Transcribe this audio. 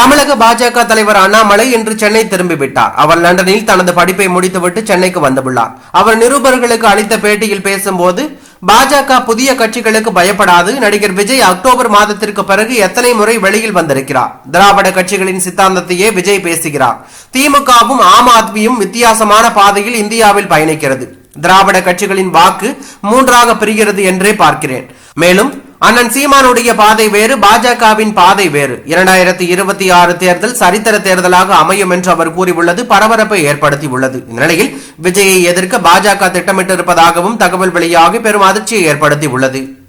தமிழக பாஜக தலைவர் அண்ணாமலை இன்று சென்னை திரும்பிவிட்டார். அவர் லண்டனில் தனது படிப்பை முடித்துவிட்டு சென்னைக்கு வந்துள்ளார். அவர் நிருபர்களுக்கு அளித்த பேட்டியில் பேசும்போது பாஜக புதிய கட்சிகளுக்கு பயப்படாது நடிகர் விஜய் அக்டோபர் மாதத்திற்கு பிறகு எத்தனை முறை வெளியில் வந்திருக்கிறார். திராவிட கட்சிகளின் சித்தாந்தத்தையே விஜய் பேசுகிறார். திமுகவும் ஆம் ஆத்மியும் வித்தியாசமான பாதையில் இந்தியாவில் பயணிக்கிறது. திராவிட கட்சிகளின் வாக்கு மூன்றாக பிரிகிறது என்றே பார்க்கிறேன். மேலும் அண்ணன் சீமானுடைய பாதை வேறு பாஜகவின் பாதை வேறு. இரண்டாயிரத்தி இருபத்தி ஆறு தேர்தல் சரித்திர தேர்தலாக அமையும் என்று அவர் கூறியுள்ளது பரபரப்பை ஏற்படுத்தியுள்ளது. உள்ளது நிலையில் விஜயை எதிர்க்க பாஜக திட்டமிட்டிருப்பதாகவும் தகவல் வெளியாகி பெரும் அதிர்ச்சியை ஏற்படுத்தியுள்ளது.